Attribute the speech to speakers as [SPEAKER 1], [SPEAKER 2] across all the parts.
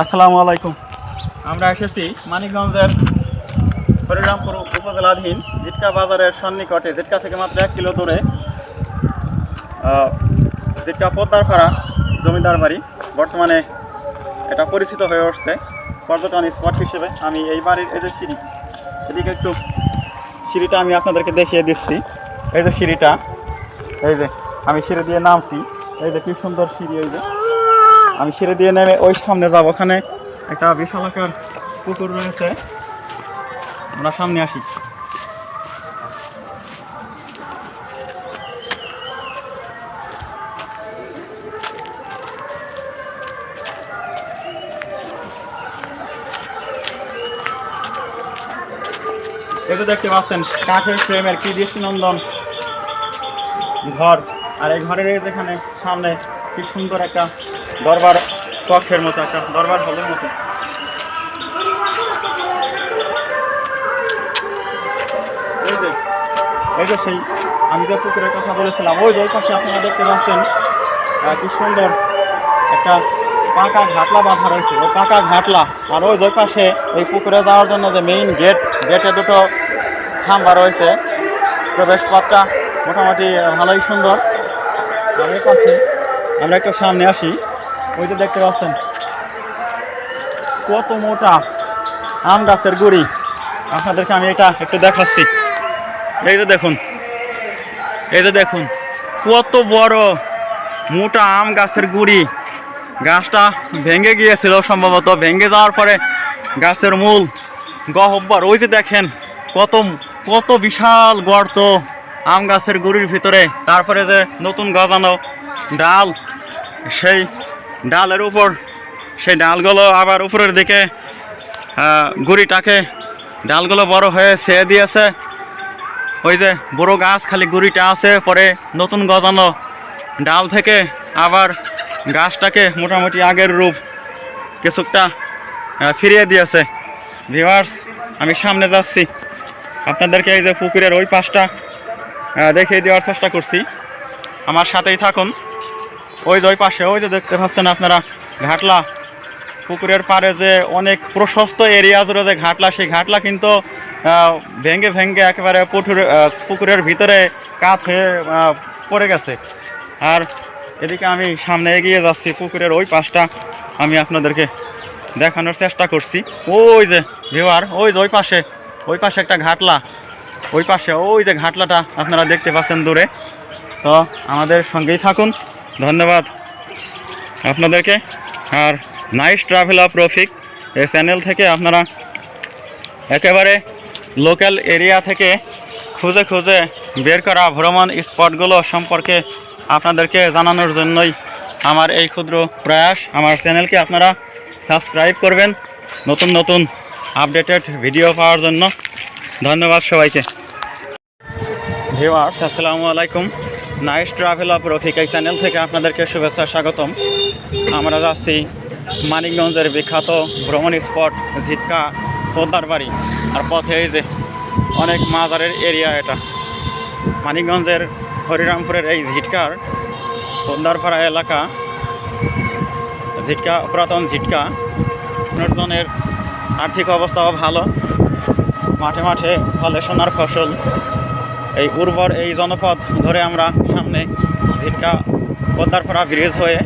[SPEAKER 1] আসসালামু আলাইকুম। আমরা এসেছি মানিকগঞ্জের হরিরামপুর উপজেলাধীন জিটকা বাজারের সন্নিকটে। জিটকা থেকে মাত্র এক কিলো দূরে জিটকা পোদ্দারপাড়া জমিদার বাড়ি। বর্তমানে এটা পরিচিত হয়ে উঠছে পর্যটন স্পট হিসেবে। আমি এই বাড়ির, এই যে সিঁড়ি, এদিকে একটু সিঁড়িটা আমি আপনাদেরকে দেখিয়ে দিচ্ছি। এই যে সিঁড়িটা, এই যে আমি সিঁড়ি দিয়ে নামছি। এই যে কি সুন্দর সিঁড়ি, এই যে। আমি সিঁড়ি দিয়ে নেমে ওই সামনে যাব। ওখানে একটা বিশালাকার পুকুর রয়েছে। আমরা সামনে আসি। যে দেখতে পাচ্ছেন, কাঠের ফ্রেমের কি দৃষ্টিনন্দন ঘর। আর এই ঘরের যেখানে সামনে কি সুন্দর একটা দরবার কক্ষের মতো একটা দরবার হলের মতো। এই যে সেই আমি যে পুকুরের কথা বলেছিলাম, ওই যে পাশে আপনারা দেখতে পাচ্ছেন কি সুন্দর একটা পাকা ঘাটলা বাঁধা রয়েছে। ওই পাকা ঘাটলা, আর ওই যে পাশে ওই পুকুরে যাওয়ার জন্য যে মেইন গেট গেটে দুটো থাম্বা রয়েছে। প্রবেশ পথটা মোটামুটি ভালোই সুন্দর। আর এই পাশে আমরা একটু সামনে আসি। ওই যে দেখতে পাচ্ছেন। কত মোটা আম গাছের গুড়ি। আপনাদেরকে আমি এটা একটু দেখাচ্ছি। এই যে দেখুন, এই যে দেখুন, কত বড় মোটা আম গাছের গুড়ি। গাছটা ভেঙে গিয়েছিল সম্ভবত, ভেঙে যাওয়ার পরে গাছের মূল গহব্বর। ওই যে দেখেন, কত কত বিশাল গর্ত আম গাছের গুড়ির ভিতরে। তারপরে যে নতুন গজানো ডাল, সেই ডালের উপর, সেই ডালগুলো আবার উপরের দিকে গুড়িটাকে, ডালগুলো বড় হয়ে ছেয়ে দিয়েছে। ওই যে বড় গাছ, খালি গুড়িটা আছে, পরে নতুন গজানো ডাল থেকে আবার গাছটাকে মোটামুটি আগের রূপ কিছুটা ফিরিয়ে দিয়েছে। ভিওয়ার্স আমি সামনে যাচ্ছি। আপনাদেরকে এই যে পুকুরের ওই পাশটা দেখিয়ে দেওয়ার চেষ্টা করছি। আমার সাথেই থাকুন। ওই যে ওই পাশে, ওই যে দেখতে পাচ্ছেন আপনারা ঘাটলা। পুকুরের পাড়ে যে অনেক প্রশস্ত এরিয়া জুড়ে যে ঘাটলা, সেই ঘাটলা কিন্তু ভেঙ্গে ভেঙ্গে একেবারে পুকুর পুকুরের ভিতরে কাত হয়ে পড়ে গেছে। আর এদিকে আমি সামনে এগিয়ে যাচ্ছি, পুকুরের ওই পাশটা আমি আপনাদেরকে দেখানোর চেষ্টা করছি। ওই যে ভিওয়ার ওই যে ওই পাশে ওই পাশে একটা ঘাটলা। ওই পাশে, ওই যে ঘাটলাটা আপনারা দেখতে পাচ্ছেন দূরে। তো আমাদের সঙ্গেই থাকুন। ধন্যবাদ। আপনাদেরকে আর নাইস ট্রাভেল অফ রফিক, এই চ্যানেল থেকে আপনারা একেবারে লোকাল এরিয়া থেকে খুঁজে খুঁজে বের করা ভ্রমণ স্পটগুলো সম্পর্কে আপনাদেরকে জানানোর জন্যই আমার এই ক্ষুদ্র প্রয়াস। আমার চ্যানেলকে আপনারা সাবস্ক্রাইব করবেন নতুন নতুন আপডেটেড ভিডিও পাওয়ার জন্য। ধন্যবাদ সবাইকে। ভিওয়ার্স আসসালামু আলাইকুম। নাইস ট্রাভেল অফ রফিক এই চ্যানেল থেকে আপনাদেরকে শুভেচ্ছা, স্বাগতম। আমরা যাচ্ছি মানিকগঞ্জের বিখ্যাত ভ্রমণ স্পট ঝিটকা পোদ্দার বাড়ি। আর পথে এই যে অনেক মাজারের এরিয়া এটা। মানিকগঞ্জের হরিরামপুরের এই ঝিটকার পোদ্দারপাড়া এলাকা। ঝিটকা, পুরাতন ঝিটকা। মানুষজনের আর্থিক অবস্থাও ভালো। মাঠে মাঠে ফলে সোনার ফসল। এই উর্বর এই জনপথ ধরে আমরা সামনে ঝিটকা পদ্মারপাড়া ব্রিজ হয়ে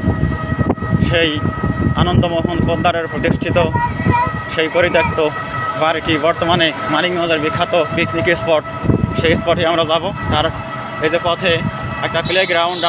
[SPEAKER 1] সেই আনন্দমোহন পদ্মারের প্রতিষ্ঠিত সেই পরিত্যক্ত বাড়িটি বর্তমানে মানিকগঞ্জের বিখ্যাত পিকনিক স্পট সেই স্পটে আমরা যাব। তার এই যে পথে একটা প্লে গ্রাউন্ড